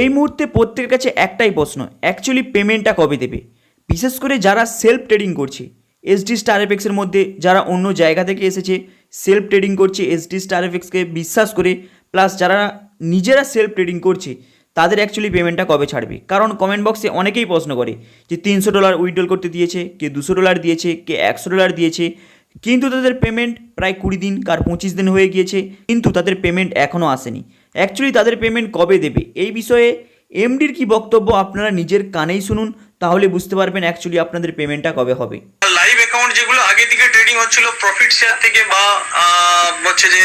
এই মুহূর্তে প্রত্যেকের কাছে একটাই প্রশ্ন অ্যাকচুয়ালি পেমেন্টটা কবে দেবে? বিশেষ করে যারা সেলফ ট্রেডিং করছে এসডি স্টার এফেক্সের মধ্যে যারা অন্য জায়গা থেকে এসেছে সেলফ ট্রেডিং করছে এসডি স্টার এফেক্সকে বিশ্বাস করে প্লাস যারা নিজেরা সেলফ ট্রেডিং করছে, তাদের অ্যাকচুয়ালি পেমেন্টটা কবে ছাড়বে? কারণ কমেন্ট বক্সে অনেকেই প্রশ্ন করে যে তিনশো ডলার উইড্রল করতে দিয়েছে, কে দুশো ডলার দিয়েছে, কে একশো ডলার দিয়েছে, কিন্তু তাদের পেমেন্ট প্রায় কুড়ি দিন, কার পঁচিশ দিন হয়ে গিয়েছে, কিন্তু তাদের পেমেন্ট এখনও আসেনি। অ্যাকচুয়ালি তাদের পেমেন্ট কবে দেবে? এই বিষয়ে এমডির কি বক্তব্য আপনারা নিজের কানেই শুনুন, তাহলে বুঝতে পারবেন অ্যাকচুয়ালি আপনাদের পেমেন্টটা কবে হবে। লাইভ অ্যাকাউন্ট আগে থেকে ট্রেডিং হচ্ছিল প্রফিট শেয়ার থেকে বা হচ্ছে যে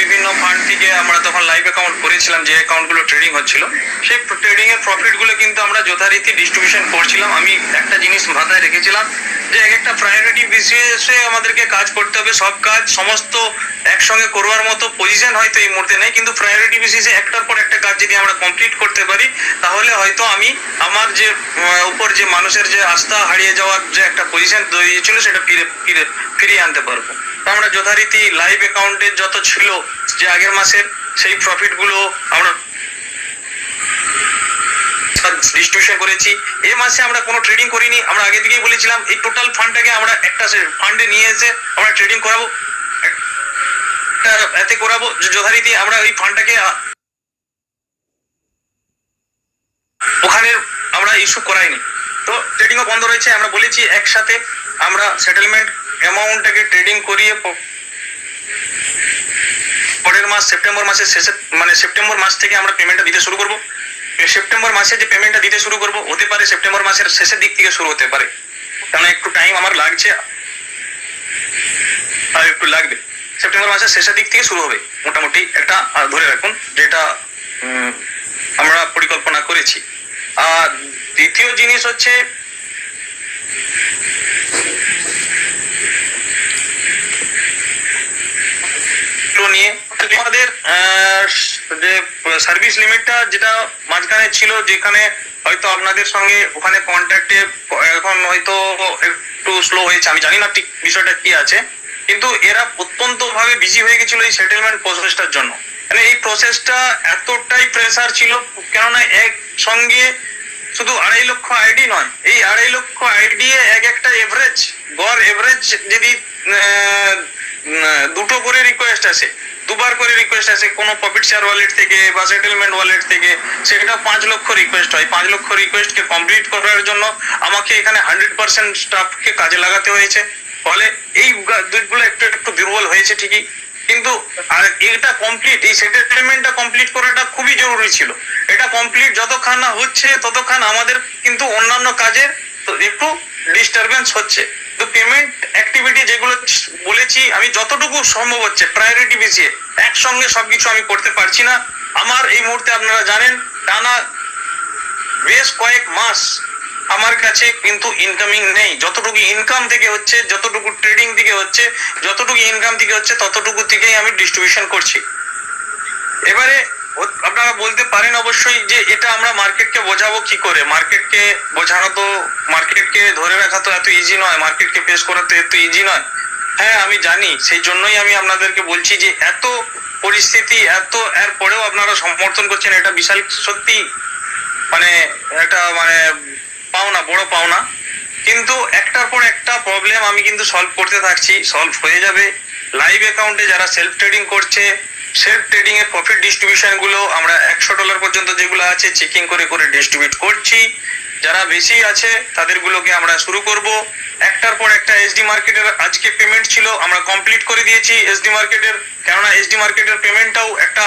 বিভিন্ন ফান্ড থেকে আমরা তখন লাইভ অ্যাকাউন্ট করেছিলাম, যে অ্যাকাউন্টগুলো ট্রেডিং হচ্ছিল। সেই ট্রেডিং এর প্রফিটগুলো কিন্তু আমরা যথারীতি ডিস্ট্রিবিউশন করছিলাম। আমি একটা জিনিস মাথায় রেখেছিলাম, যে এক একটা প্রায়োরিটি বিসিএসে আমাদেরকে কাজ করতে হবে, সব কাজ সমস্ত একসঙ্গে করবার মতো পজিশন হয়তো এই মুহূর্তে নেই, কিন্তু প্রায়োরিটি বেসিসে একটার পর একটা কাজ যদি আমরা কমপ্লিট করতে পারি, তাহলে হয়তো আমি আমার যে উপর যে মানুষের যে আস্থা হারিয়ে যাওয়ার যে একটা পজিশন তৈরি ছিল সেটা ফিরে ফিরে, ফিরিয়ে আনতে পারব। আমরা যথারীতি লাইভ অ্যাকাউন্টে যত ছিল যে আগের মাসের সেই প্রফিটগুলো আমরা ডিস্ট্রিবিউশন করেছি। এই মাসে আমরা কোনো ট্রেডিং করিনি। আমরা আগে থেকেই বলেছিলাম, এই টোটাল ফান্ডটাকে আমরা একটা ফান্ডে নিয়ে এসে আমরা ট্রেডিং করাবো। এতে করাবো, যথারীতি আমরা ওই ফান্ডটাকে ওখানে আমরা ইস্যু করাইনি। তো ট্রেডিংও বন্ধ রয়েছে, আমরা বলেছি একসাথে আমরা সেটেলমেন্ট অ্যামাউন্টটাকে ট্রেডিং করিয়ে পরের মাস সেপ্টেম্বর মাসের শেষে মানে সেপ্টেম্বর মাস থেকে আমরা পেমেন্টটা দিতে শুরু করব। সেপ্টেম্বর মাসে যে পেমেন্টটা দিতে শুরু করব, হতে পারে সেপ্টেম্বর মাসের শেষের দিক থেকে শুরু হতে পারে। কারণ একটু টাইম আমার লাগছে, আর একটু লাগবে। সেপ্টেম্বর মাসের শেষের দিক থেকে শুরু হবে, মোটামুটি একটা ধরে রাখুন, যেটা আমরা পরিকল্পনা করেছি। দ্বিতীয় জিনিস হচ্ছে সার্ভিস লিমিটটা যেটা মাঝখানে ছিল, যেখানে হয়তো আপনাদের সঙ্গে ওখানে কন্ট্যাক্টে এখন হয়তো একটু স্লো হয়েছে। আমি জানি না ঠিক বিষয়টা কি আছে, কিন্তু এরা অত্যন্ত ভাবে বিজি হয়ে গেছিল এই সেটেলমেন্ট প্রসেসটার জন্য। মানে এই প্রসেসটা এতটাই প্রেসার ছিল, কেননা এক সঙ্গে শুধু আড়াই লক্ষ আইডি নয়। এই আড়াই লক্ষ আইডি এক একটা এভারেজ গড় এভারেজ যদি দুটো করে রিকোয়েস্ট আসে, দুবার করে রিকোয়েস্ট আসে, কোনো প্রফিট শেয়ার ওয়ালেট থেকে বা সেটেলমেন্ট ওয়ালেট থেকে, সেটা পাঁচ লক্ষ রিকোয়েস্ট হয়। পাঁচ লক্ষ রিকোয়েস্টকে কমপ্লিট করার জন্য আমাকে এখানে হান্ড্রেড পার্সেন্ট স্টাফকে কাজে লাগাতে হয়েছে। ফলে এই দিকগুলো একটু একটু দুর্বল হয়েছে ঠিকই। কিন্তু, আর এটা কমপ্লিট এই সেটেলমেন্টটা কমপ্লিট করাটা খুবই জরুরি ছিল। এটা কমপ্লিট যতক্ষণ না হচ্ছে ততক্ষণ আমাদের কিন্তু অন্যান্য কাজের একটু ডিস্টারবেন্স হচ্ছে। তো পেমেন্ট অ্যাক্টিভিটি যেগুলো বলেছি, আমি যতটুকু সম্ভব হচ্ছে প্রায়োরিটি বেসিয়ে একসঙ্গে সবকিছু আমি করতে পারছি না। আমার এই মুহূর্তে আপনারা জানেন, টানা বেশ কয়েক মাস আমার কাছে কিন্তু ইনকামিং নেই। যতটুকু ইনকাম থেকে হচ্ছে, যতটুকু ট্রেডিং থেকে হচ্ছে, যতটুকু ইনকাম থেকে হচ্ছে, ততটুকু থেকেই আমি ডিস্ট্রিবিউশন করছি। এবারে আপনারা বলতে পারেন অবশ্যই যে এটা আমরা মার্কেটকে বোঝাবো কি করে? মার্কেটকে বোঝানো তো মার্কেটকে ধরে রাখা তো এত ইজি নয়। মার্কেটকে ফেস করা তো এত ইজি নয়। হ্যাঁ আমি জানি। সেই জন্যই আমি আপনাদেরকে বলছি যে এত পরিস্থিতি, এত, এর পরেও আপনারা সমর্থন করছেন, এটা বিশাল সত্যি মানে একটা মানে পাওনা, বড় পাওনা। কিন্তু একটার পর একটা প্রবলেম আমি কিন্তু সলভ করতে থাকছি সলভ হয়ে যাবে। লাইভ অ্যাকাউন্টে যারা সেলফ ট্রেডিং করছে সেলফ ট্রেডিং এর প্রফিট ডিস্ট্রিবিউশনগুলো আমরা একশো ডলার পর্যন্ত যেগুলো আছে চেকিং করে করে ডিস্ট্রিবিউট করছি। যারা বেশি আছে, তাদেরগুলোকে আমরা শুরু করব। একটার পর একটা এসডি মার্কেটের আজকে পেমেন্ট ছিল, আমরা কমপ্লিট করে দিয়েছি এসডি মার্কেটের কেননা এসডি মার্কেটের পেমেন্টটাও একটা,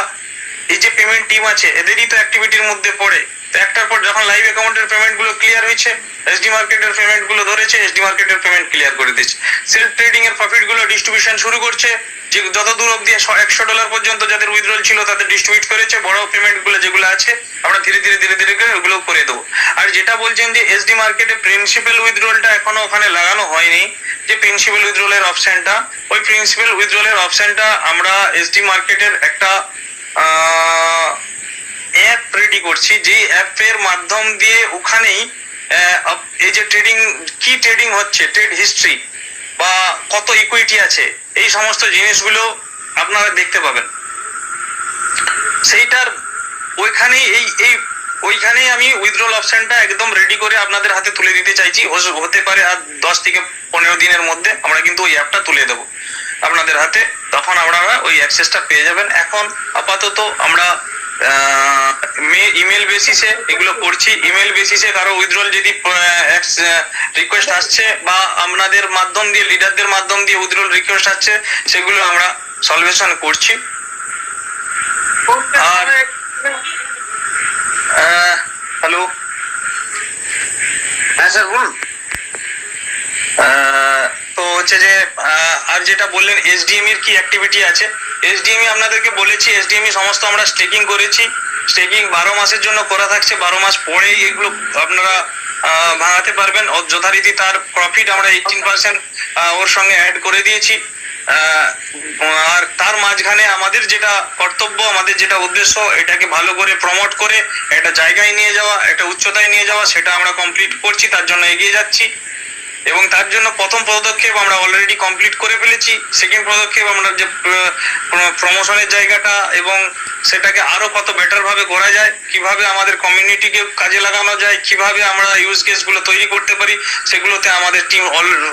এই যে পেমেন্ট টিম আছে, এদেরই তো অ্যাক্টিভিটির মধ্যে পড়ে। একটার পর যখন লাইভ অ্যাকাউন্টের পেমেন্টগুলো ক্লিয়ার হয়েছে এসডি মার্কেটের পেমেন্টগুলো ধরেছে এসডি মার্কেটের পেমেন্ট ক্লিয়ার করে দিচ্ছে সেলফ ট্রেডিং এর প্রফিটগুলো ডিস্ট্রিবিউশন শুরু করছে, যে যত দূর অব্দি একশো ডলার পর্যন্ত যাদের উইথড্রল ছিল তাদের ডিস্ট্রিবিউট করেছে, বড় পেমেন্টগুলো যেগুলো আছে, আমরা ধীরে ধীরে ধীরে ধীরে করে ওগুলো করে দেবো। আর যেটা বলছেন যে এসডি মার্কেটে প্রিন্সিপাল উইথড্রলটা এখনও ওখানে লাগানো হয়নি, যে প্রিন্সিপাল উইথড্রলের অপশনটা ওই প্রিন্সিপাল উইথড্রলের অপশনটা আমরা এসডি মার্কেটের একটা অ্যাপ রেডি করছি, যে অ্যাপের মাধ্যম দিয়ে ওখানেই এই যে ট্রেডিং কি ট্রেডিং হচ্ছে ট্রেড হিস্ট্রি বা কত ইকুইটি আছে, এই সমস্ত জিনিসগুলো আপনারা দেখতে পাবেন। সেইটার ওইখানেই, এই এই, ওইখানেই আমি উইথড্রল অপশনটা একদম রেডি করে আপনাদের হাতে তুলে দিতে চাইছি। হতে পারে আর দশ থেকে পনেরো দিনের মধ্যে আমরা কিন্তু ওই অ্যাপটা তুলে দেবো আপনাদের হাতে। তখন আপনারা ওই অ্যাক্সেসটা পেয়ে যাবেন। এখন আপাতত আমরা ইমেল বেসিসে এগুলো করছি। ইমেল বেসিসে কারও উইথড্রল যদি রিকোয়েস্ট আসছে বা আপনাদের মাধ্যম দিয়ে লিডারদের মাধ্যম দিয়ে উইথড্রল রিকোয়েস্ট আসছে সেগুলো আমরা সলভেশন করছি। আর হ্যালো হ্যাঁ স্যার বলুন। হচ্ছে যে আর যেটা বললেন এসডিএম এর কি অ্যাক্টিভিটি আছে? এসডিএম আপনাদেরকে বলেছি এসডিএম সমস্ত আমরা স্টেকিং করেছি। স্টেকিং বারো মাসের জন্য করা থাকছে, বারো মাস পরেই এগুলো আপনারা ভাঙাতে পারবেন। যথারীতি তার প্রফিট আমরা এইটিন পার্সেন্ট ওর সঙ্গে অ্যাড করে দিয়েছি। আর তার মাঝখানে আমাদের যেটা কর্তব্য, আমাদের যেটা উদ্দেশ্য, এটাকে ভালো করে প্রমোট করে, একটা জায়গায় নিয়ে যাওয়া, একটা উচ্চতায় নিয়ে যাওয়া, সেটা আমরা কমপ্লিট করছি, তার জন্য এগিয়ে যাচ্ছি। এবং তার জন্য প্রথম পদক্ষেপ আমরা অলরেডি কমপ্লিট করে ফেলেছি। সেকেন্ড পদক্ষেপ আমরা যে প্রমোশনের জায়গাটা এবং সেটাকে আরও কত বেটার ভাবে করা যায়, কীভাবে আমাদের কমিউনিটিকে কাজে লাগানো যায়, কীভাবে আমরা ইউজ কেসগুলো তৈরি করতে পারি, সেগুলোতে আমাদের টিম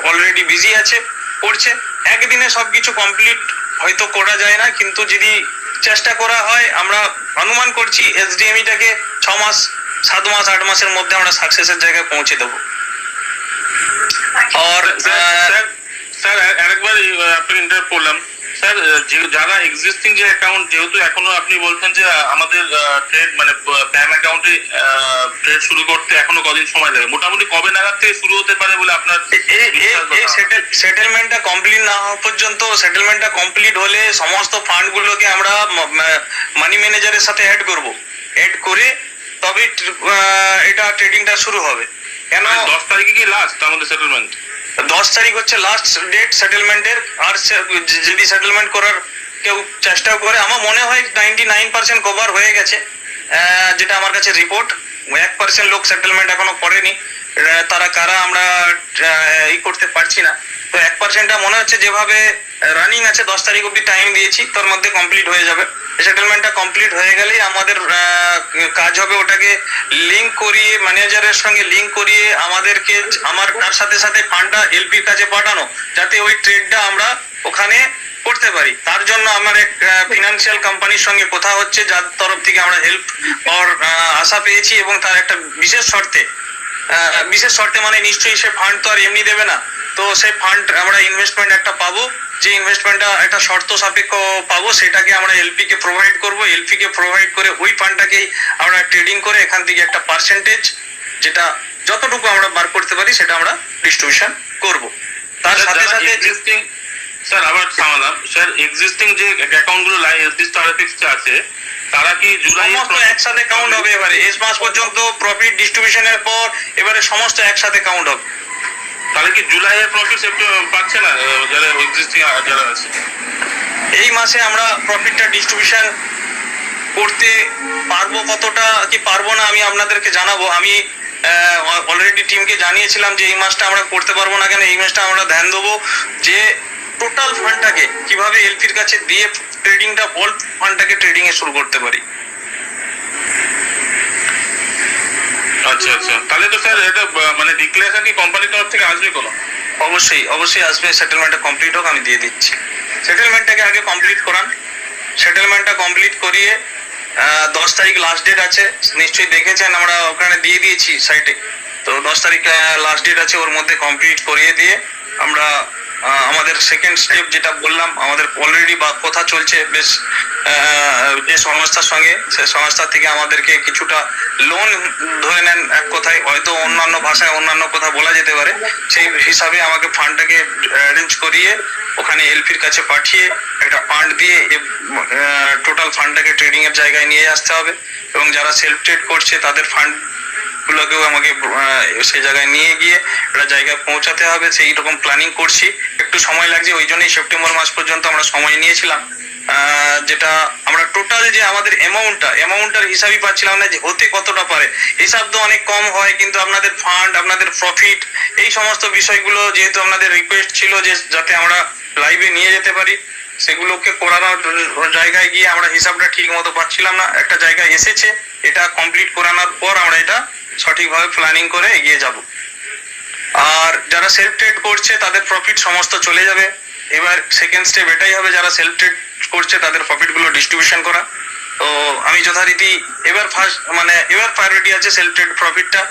অলরেডি বিজি আছে, করছে। একদিনে সবকিছু কমপ্লিট হয়তো করা যায় না, কিন্তু যদি চেষ্টা করা হয়, আমরা অনুমান করছি এসডিএমইটাকে ছ মাস, সাত মাস, আট মাসের মধ্যে আমরা সাকসেসের জায়গায় পৌঁছে দেবো। और স্যার স্যার আরেকবার এই, আহ, আপনাকে ইন্টারাপ্ট করলাম স্যার যে- যারা এক্সিস্টিং যে অ্যাকাউন্ট যেহেতু এখনও আপনি বলছেন যে আমাদের ট্রেড মানে প্যান অ্যাকাউন্টে ট্রেড শুরু করতে এখনও কদিন সময় লাগে। মোটামুটি কবে নাগাদ থেকে শুরু হতে পারে বলে আপনার ধারণা? সেটেলমেন্টটা কমপ্লিট না হওয়া পর্যন্ত সেটেলমেন্টটা কমপ্লিট হলে সমস্ত ফান্ড গুলোকে আমরা মানি ম্যানেজারের সাথে অ্যাড করব। অ্যাড করে তবে এটা ট্রেডিংটা শুরু হবে। কেন? দশ তারিখে কি লাস্ট আমাদের সেটেলমেন্ট দশ তারিখ হচ্ছে লাস্ট ডেট সেটেলমেন্টের আর যদি সেটেলমেন্ট করার কেউ চেষ্টাও করে আমার মনে হয় নাইনটি নাইন পার্সেন্ট কভার হয়ে গেছে। যেটা আমার কাছে রিপোর্ট এক পার্সেন্ট লোক সেটেলমেন্ট এখনও করেনি। তারা কারা আমরা ই করতে পারছি না। তো এক পার্সেন্টটা মনে হচ্ছে যেভাবে রানিং আছে, দশ তারিখ অব্দি টাইম দিয়েছি, তার মধ্যে কমপ্লিট হয়ে যাবে। সেটেলমেন্টটা কমপ্লিট হয়ে গেলেই আমাদের কাজ হবে ওটাকে লিংক করিয়ে ম্যানেজারের সঙ্গে লিংক করিয়ে আমাদেরকে, আমার, তার সাথে সাথে ফান্ডটা এলপির কাছে পাঠানো, যাতে ওই ট্রেডটা আমরা ওখানে করতে পারি। তার জন্য আমার এক ফিনান্সিয়াল কোম্পানির সঙ্গে কথা হচ্ছে, যার তরফ থেকে আমরা হেল্প পাওয়ার আশা পেয়েছি এবং তার একটা বিশেষ শর্তে বিশেষ শর্তে মানে নিশ্চয়ই সে ফান্ড তো আর এমনি দেবে না। তো সেই ফান্ড আমরা ইনভেস্টমেন্ট একটা পাবো। যে ইনভেস্টমেন্টটা একটা শর্ত সাপেক্ষ পাবো সেটাকে আমরা এলপি কে প্রোভাইড করব। এলপি কে প্রোভাইড করে ওই ফান্ডটাকেই আমরা ট্রেডিং করে এখান থেকে একটা পার্সেন্টেজ যেটা যতটুকু আমরা বার করতে পারি সেটা আমরা ডিস্ট্রিবিউশন করব। তার সাথে সাথে এক্সিস্টিং স্যার আবার থামালাম স্যার এক্সিস্টিং যে অ্যাকাউন্টগুলো এসডি স্টারফিক্স আছে তারা কি জুলাই সমস্ত একসাথে কাউন্ট হবে এবারে। এস মাস পর্যন্ত প্রফিট ডিস্ট্রিবিউশনের পর এবারে সমস্ত একসাথে কাউন্ট হবে। তাহলে কি জুলাইয়ের প্রফিট পাচ্ছে না যারা এক্সিস্টিং যারা আছে? এই মাসে আমরা প্রফিটটা ডিস্ট্রিবিউশন করতে পারব কতটা কি পারব না আমি আপনাদেরকে জানাব। আমি অলরেডি টিমকে জানিয়েছিলাম যে এই মাসটা আমরা করতে পারব না কেন, এই মাসটা আমরা ধ্যান দেবো যে টোটাল ফান্ডটাকে কীভাবে এলপির কাছে দিয়ে ট্রেডিংটা বল ফান্ডটাকে ট্রেডিং এ শুরু করতে পারি। আচ্ছা আচ্ছা। তাহলে তো স্যার এটা মানে ডিক্লেয়ারেশন কি কোম্পানির তরফ থেকে আসবে কোনো? অবশ্যই অবশ্যই আসবে। সেটেলমেন্টটা কমপ্লিট হোক, আমি দিয়ে দিচ্ছি। সেটেলমেন্টটাকে আগে কমপ্লিট করান। সেটেলমেন্টটা কমপ্লিট করিয়ে দশ তারিখ লাস্ট ডেট আছে। নিশ্চয়ই দেখেছেন, আমরা ওখানে দিয়ে দিয়েছি সাইটে তো দশ তারিখ লাস্ট ডেট আছে, ওর মধ্যে কমপ্লিট করিয়ে দিয়ে আমরা আমাদের সেকেন্ড স্টেপ যেটা বললাম, আমাদের অলরেডি বা কথা চলছে বেশ যে সংস্থার সঙ্গে, সে সংস্থা থেকে আমাদেরকে কিছুটা লোন ধরে নেন এক কথায়, হয়তো অন্যান্য ভাষায় অন্যান্য কথা বলা যেতে পারে। সেই হিসাবে আমাকে ফান্ডটাকে অ্যারেঞ্জ করিয়ে, ওখানে এলপির কাছে পাঠিয়ে, একটা ফান্ড দিয়ে টোটাল ফান্ডটাকে ট্রেডিং এর জায়গায় নিয়ে আসতে হবে। এবং যারা সেলফ ট্রেড করছে, তাদের ফান্ড গুলোকেও আমাকে সেই জায়গায় নিয়ে গিয়ে একটা জায়গায় পৌঁছাতে হবে, সেই রকম প্ল্যানিং করছি। একটু সময় লাগছে, ওই জন্যই সেপ্টেম্বর মাস পর্যন্ত আমরা সময় নিয়েছিলাম। যেটা আমরা টোটাল যে আমাদের অ্যামাউন্টটা অ্যামাউন্টটার হিসাবই পাচ্ছিলাম না যে হতে কতটা পারে। হিসাব তো অনেক কম হয়, কিন্তু আপনাদের ফান্ড আপনাদের প্রফিট এই সমস্ত বিষয়গুলো যেহেতু আপনাদের রিকোয়েস্ট ছিল যে যাতে আমরা লাইভে নিয়ে যেতে পারি, সেগুলোকে করানোর জায়গায় গিয়ে আমরা হিসাবটা ঠিক মতো পাচ্ছিলাম না। একটা জায়গায় এসেছে, এটা কমপ্লিট করানোর পর আমরা এটা সঠিকভাবে প্ল্যানিং করে এগিয়ে যাব। আর যারা সেলফ ট্রেড করছে, তাদের প্রফিট সমস্ত চলে যাবে। এবার সেকেন্ড স্টেপ এটাই হবে, যারা সেলফ ট্রেড করছে, তাদের প্রফিটগুলো ডিস্ট্রিবিউশন করা। তো আমি যথারীতি এবার ফার্স্ট মানে এবার প্রায়োরিটি আছে সেলফ ট্রেড প্রফিটটা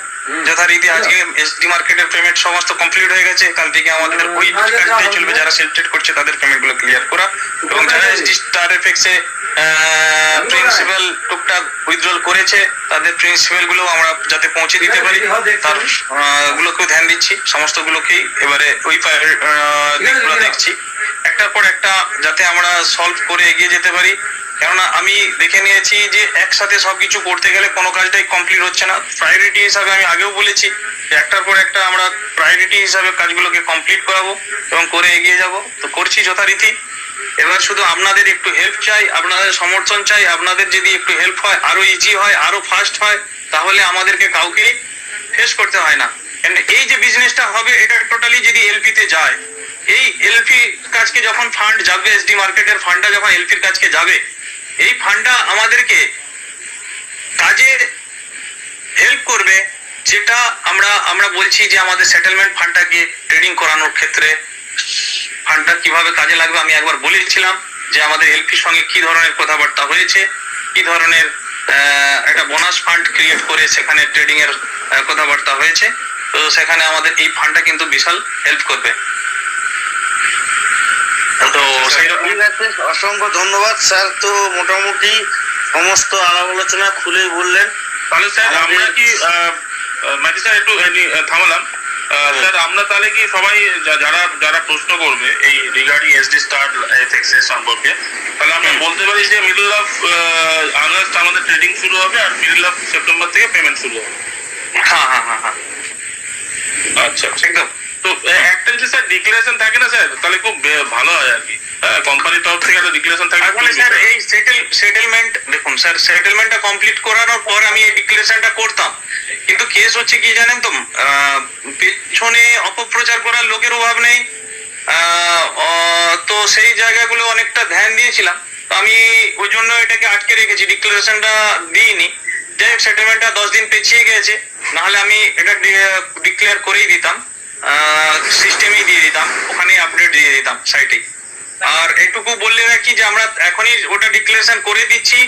যথারীতি আজকে এসডি মার্কেটের পেমেন্ট সমস্ত কমপ্লিট হয়ে গেছে। কাল থেকে আমাদের ওই কাজটাই চলবে যারা সেলফ ট্রেড করছে তাদের পেমেন্টগুলো ক্লিয়ার করা। এবং যারা এসডি স্টার এফএক্স এ প্রিন্সিপাল টুকটাক উইথড্রল করেছে তাদের প্রিন্সিপালগুলো আমরা যাতে পৌঁছে দিতে পারি। তার আহ, গুলোকেও ধ্যান দিচ্ছি। সমস্ত গুলোকেই এবারে ওই দিকগুলো দেখছি। একটার পর একটা যাতে আমরা সলভ করে এগিয়ে যেতে পারি। কেননা আমি দেখে নিয়েছি যে একসাথে সবকিছু করতে গেলে কোনো কাজটাই কমপ্লিট হচ্ছে না। প্রায়োরিটি হিসাবে আমি আগেও বলেছি যে একটার পর একটা আমরা প্রায়োরিটি হিসাবে কাজগুলোকে কমপ্লিট করাবো এবং করে এগিয়ে যাব। তো করছি যথারীতি। এবার শুধু আপনাদের একটু হেল্প চাই, আপনাদের সমর্থন চাই, আপনাদের যদি একটু হেল্প হয়, আরও ইজি হয়, আরও ফাস্ট হয়, তাহলে আমাদেরকে কাউকে ফেস করতে হয় না। এই যে বিজনেসটা হবে, এটা টোটালি যদি এলপি তে যায়, এই এলপি কাজকে যখন ফান্ড যাবে এসডি মার্কেটের ফান্ডটা যখন এলপির কাজকে যাবে এই ফান্ডটা আমাদেরকে কাজে হেল্প করবে, যেটা আমরা আমরা বলছি যে আমাদের সেটেলমেন্ট ফান্ডটাকে ট্রেডিং করানোর ক্ষেত্রে ফান্ডটা কীভাবে কাজে লাগবে, আমি একবার বলেছিলাম যে আমাদের এলপির সঙ্গে কি ধরনের কথাবার্তা হয়েছে, কি ধরনের একটা বোনাস ফান্ড ক্রিয়েট করে সেখানে ট্রেডিং এর কথাবার্তা হয়েছে। তো সেখানে আমাদের এই ফান্ডটা কিন্তু বিশাল হেল্প করবে। তো ঠিক আছে অসংখ্য ধন্যবাদ। স্যার তো মোটামুটি সমস্ত আলাপ আলোচনা খুলে বললেন। তাহলে স্যার আমরা কি মাটি স্যার একটু থামালাম। স্যার আমরা তাহলে কি সবাই যারা যারা প্রশ্ন করবে এই রিগার্ডিং এসডি স্টার এফএক্স এর সম্পর্কে তাহলে আমরা বলতে পারি যে মিডল অফ আগস্ট আমাদের ট্রেডিং শুরু হবে আর মিডল অফ সেপ্টেম্বর থেকে পেমেন্ট শুরু হবে। হ্যাঁ হ্যাঁ হ্যাঁ হ্যাঁ। আচ্ছা একদম। তো একটা যদি স্যার ডিক্লারেশন থাকে না স্যার তাহলে খুব ভালো হয় আর কি। হ্যাঁ কোম্পানির তরফ থেকে একটা ডিক্লারেশন থাকে স্যার এই সেটেল সেটেলমেন্ট দেখুন স্যার সেটেলমেন্টটা কমপ্লিট করানোর পর আমি এই ডিক্লারেশনটা করতাম। কিন্তু কেস হচ্ছে কি জানেন তো পেছনে অপপ্রচার করার লোকের অভাব নেই। তো সেই জায়গাগুলো অনেকটা ধ্যান দিয়েছিলাম। তো আমি ওই জন্য এটাকে আটকে রেখেছি ডিক্লারেশনটা দিইনি। যাই হোক সেটেলমেন্টটা দশ দিন পেছিয়ে গেছে। নাহলে আমি এটা ডিক্লেয়ার করেই দিতাম। সিস্টেমেই দিয়ে দিতাম, ওখানেই আপডেট দিয়ে দিতাম সাইটে আর এটুকু বললে রাখি যে আমরা এখনই ওটা ডিক্লারেশন করে দিচ্ছি।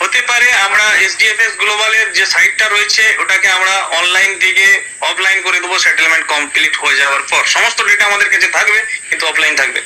হতে পারে আমরা এসডিএফএস গ্লোবালের যে সাইটটা রয়েছে, ওটাকে আমরা অনলাইন থেকে অফলাইন করে দেবো সেটেলমেন্ট কমপ্লিট হয়ে যাওয়ার পর। সমস্ত ডেটা আমাদের কাছে থাকবে, কিন্তু অফলাইন থাকবে।